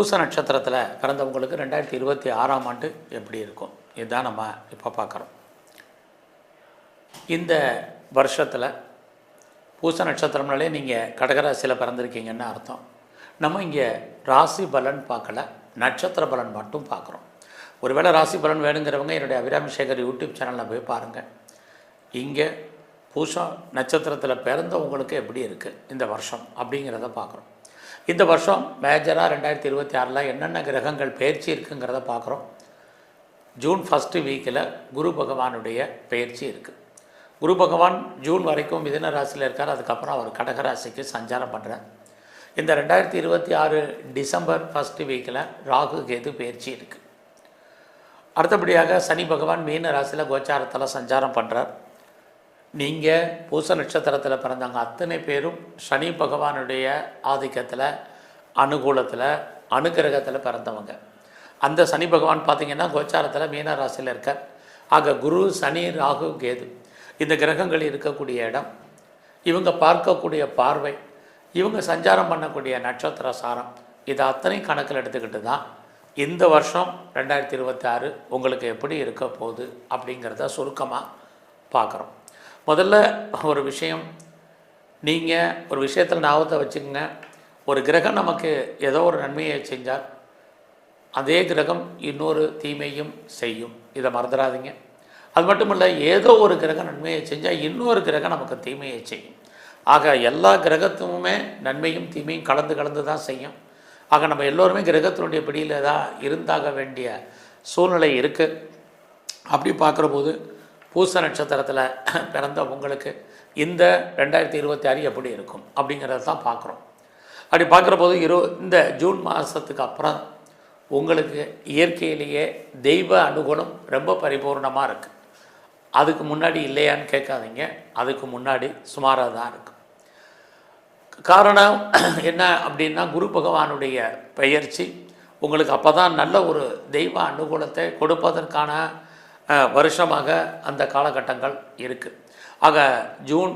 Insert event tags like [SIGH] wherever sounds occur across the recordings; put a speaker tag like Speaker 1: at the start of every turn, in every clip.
Speaker 1: பூச நட்சத்திரத்தில் பிறந்தவங்களுக்கு ரெண்டாயிரத்தி இருபத்தி ஆறாம் ஆண்டு எப்படி இருக்கும்? இதுதான் நம்ம இப்போ பார்க்குறோம். இந்த வருஷத்தில் பூச நட்சத்திரம்னாலே நீங்கள் கடகராசியில் பிறந்திருக்கீங்கன்னு அர்த்தம். நம்ம இங்கே ராசி பலன் பார்க்கல நட்சத்திர பலன் மட்டும் பார்க்குறோம். ஒருவேளை ராசி பலன் வேணுங்கிறவங்க என்னுடைய அபிராமி சேகர் யூடியூப் சேனலில் போய் பாருங்கள் இங்கே பூசம் நட்சத்திரத்தில் பிறந்தவங்களுக்கு எப்படி இருக்குது இந்த வருஷம் அப்படிங்கிறத பார்க்குறோம். இந்த வருஷம் மேஜராக ரெண்டாயிரத்தி இருபத்தி ஆறில் என்னென்ன கிரகங்கள் பயிற்சி இருக்குங்கிறத பார்க்குறோம். ஜூன் ஃபஸ்ட்டு வீக்கில் குரு பகவானுடைய பயிற்சி இருக்குது குரு பகவான் ஜூன் வரைக்கும் மிதன ராசியில் இருக்கார். அதுக்கப்புறம் அவர் கடகராசிக்கு சஞ்சாரம் பண்ணுறார் இந்த ரெண்டாயிரத்தி இருபத்தி ஆறு டிசம்பர் ஃபஸ்ட்டு வீக்கில் ராகு கேது பயிற்சி இருக்குது அடுத்தபடியாக சனி பகவான் மீன ராசியில் கோச்சாரத்தில் சஞ்சாரம் பண்ணுறார் நீங்கள் பூச நட்சத்திரத்தில் பிறந்தவங்க அத்தனை பேரும் சனி பகவானுடைய ஆதிக்கத்தில் அனுகூலத்தில் அனுகிரகத்தில் பிறந்தவங்க. அந்த சனி பகவான் பார்த்தீங்கன்னா கோச்சாரத்தில் மீன ராசியில் இருக்கார். ஆக குரு சனி ராகு கேது. இந்த கிரகங்கள் இருக்கக்கூடிய இடம். இவங்க பார்க்கக்கூடிய பார்வை இவங்க சஞ்சாரம் பண்ணக்கூடிய நட்சத்திர சாரம் இதை அத்தனை கணக்கில் எடுத்துக்கிட்டு தான் இந்த வருஷம் ரெண்டாயிரத்தி இருபத்தி ஆறு உங்களுக்கு எப்படி இருக்க போகுது அப்படிங்கிறத சுருக்கமாக பார்க்குறோம் முதல்ல ஒரு விஷயம். நீங்கள் ஒரு விஷயத்தில் ஞாபகத்தை வச்சுக்கோங்க. ஒரு கிரகம் நமக்கு ஏதோ ஒரு நன்மையை செஞ்சால் அதே கிரகம் இன்னொரு தீமையும் செய்யும். இதை மறந்துடாதீங்க. அது மட்டும் இல்லை ஏதோ ஒரு கிரகம் நன்மையை செஞ்சால் இன்னொரு கிரகம் நமக்கு தீமையை செய்யும். ஆக எல்லா கிரகத்துமே நன்மையும் தீமையும் கலந்து கலந்து தான் செய்யும். ஆக நம்ம எல்லோருமே கிரகத்தினுடைய பிடியில் தான் இருந்தாக வேண்டிய சூழ்நிலை இருக்குது அப்படி பார்க்குற போது பூச நட்சத்திரத்தில் [COUGHS] பிறந்த உங்களுக்கு இந்த ரெண்டாயிரத்தி இருபத்தி ஆறு எப்படி இருக்கும் அப்படிங்கிறத தான் பார்க்குறோம். அப்படி பார்க்குற போது இரு இந்த ஜூன் மாதத்துக்கு அப்புறம் உங்களுக்கு இயற்கையிலேயே தெய்வ அனுகூலம் ரொம்ப பரிபூர்ணமாக இருக்குது அதுக்கு முன்னாடி இல்லையான்னு கேட்காதீங்க. அதுக்கு முன்னாடி சுமாராக தான் இருக்குது காரணம் [COUGHS] என்ன அப்படின்னா குரு பகவானுடைய பெயர்ச்சி. உங்களுக்கு அப்போ தான் நல்ல ஒரு தெய்வ அனுகூலத்தை கொடுப்பதற்கான வருஷமாக அந்த காலகட்டங்கள் இருக்குது ஆக ஜூன்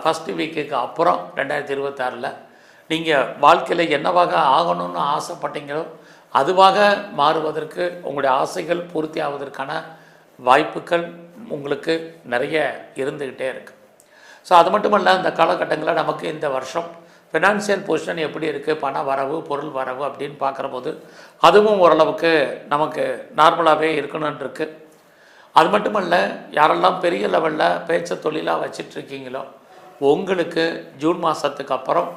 Speaker 1: ஃபஸ்ட்டு வீக்குக்கு அப்புறம் ரெண்டாயிரத்தி இருபத்தாறில் நீங்கள் வாழ்க்கையில் என்னவாக ஆகணும்னு ஆசைப்பட்டீங்களோ அதுவாக மாறுவதற்கு உங்களுடைய ஆசைகள் பூர்த்தி ஆவதற்கான வாய்ப்புகள் உங்களுக்கு நிறைய இருந்துக்கிட்டே இருக்குது ஸோ அது மட்டுமல்ல இந்த காலகட்டங்களில் நமக்கு இந்த வருஷம் ஃபினான்சியல் பொசிஷன் எப்படி இருக்குது பண வரவு பொருள் வரவு அப்படின்னு பார்க்குற போது அதுவும் ஓரளவுக்கு நமக்கு நார்மலாகவே இருக்கணும்னு அது மட்டுமல்ல யாரெல்லாம் பெரிய லெவலில் பேச்ச தொழிலாக வச்சிட்ருக்கீங்களோ உங்களுக்கு ஜூன் மாதத்துக்கு அப்புறம்